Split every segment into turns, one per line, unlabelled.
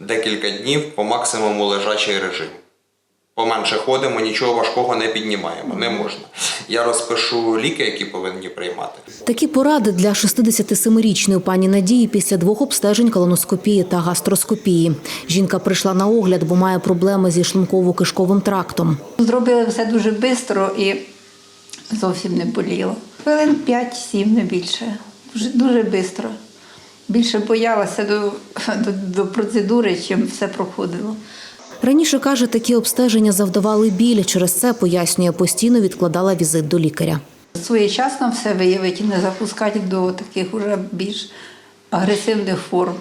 декілька днів по максимуму лежачий режим. Поменше ходимо, нічого важкого не піднімаємо, не можна. Я розпишу ліки, які повинні приймати.
Такі поради для 67-річної пані Надії після двох обстежень колоноскопії та гастроскопії. Жінка прийшла на огляд, бо має проблеми зі шлунково-кишковим трактом.
Зробили все дуже швидко і зовсім не боліло. Хвилин 5-7, не більше. Дуже, дуже швидко. Більше боялася до, до, до процедури, чим все проходило.
Раніше каже, такі обстеження завдавали біль. Через це пояснює, постійно відкладала візит до лікаря.
Своєчасно все виявити і не запускати до таких уже більш агресивних форм.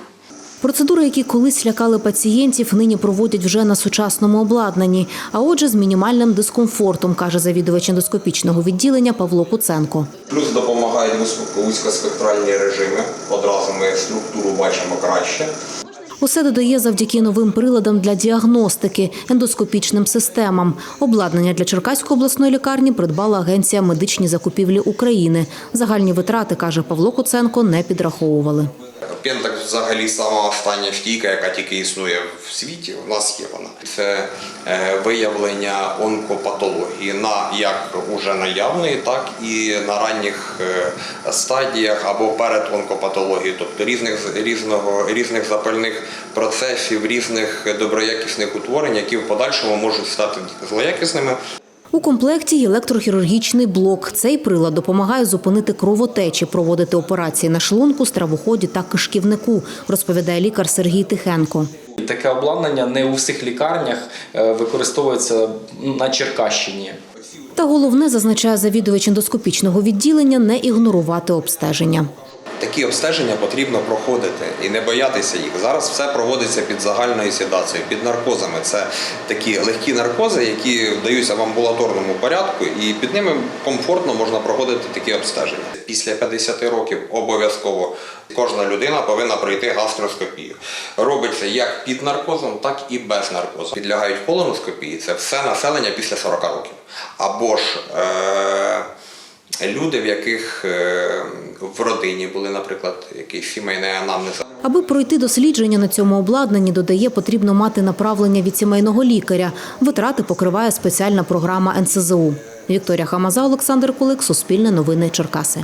Процедури, які колись лякали пацієнтів, нині проводять вже на сучасному обладнанні, а отже, з мінімальним дискомфортом, каже завідувач ендоскопічного відділення Павло Куценко.
Плюс допомагають вузько- вузькоспектральні режими. Одразу ми структуру бачимо краще.
Усе додає завдяки новим приладам для діагностики, ендоскопічним системам. Обладнання для Черкаської обласної лікарні придбала агенція медичні закупівлі України. Загальні витрати, каже Павло Куценко, не підраховували.
Пентакс взагалі сама остання стійка, яка тільки існує в світі. У нас є вона. Це е, виявлення онкопатології на як уже наявної, так і на ранніх е, стадіях або перед онкопатологією, тобто різних різного різних запальних процесів, різних доброякісних утворень, які в подальшому можуть стати злоякісними.
У комплекті є електрохірургічний блок. Цей прилад допомагає зупинити кровотечі, проводити операції на шлунку, стравоході та кишківнику, розповідає лікар Сергій Тихенко.
Таке обладнання не у всіх лікарнях е, використовується на Черкащині.
Та головне, зазначає завідувач ендоскопічного відділення, не ігнорувати обстеження.
Такі обстеження потрібно проходити і не боятися їх. Зараз все проводиться під загальною седацією, під наркозами. Це такі легкі наркози, які вдаються в амбулаторному порядку, і під ними комфортно можна проходити такі обстеження. Після 50 років обов'язково кожна людина повинна пройти гастроскопію. Робиться як під наркозом, так і без наркозу. Підлягають колоноскопії. Це все населення після 40 років. Або ж е- люди, в яких е, в родині були, наприклад, якийсь сімейний анамнез.
Аби пройти дослідження на цьому обладнанні, додає, потрібно мати направлення від сімейного лікаря. Витрати покриває спеціальна програма НСЗУ. Вікторія Хамаза, Олександр Кулик, Суспільне новини Черкаси.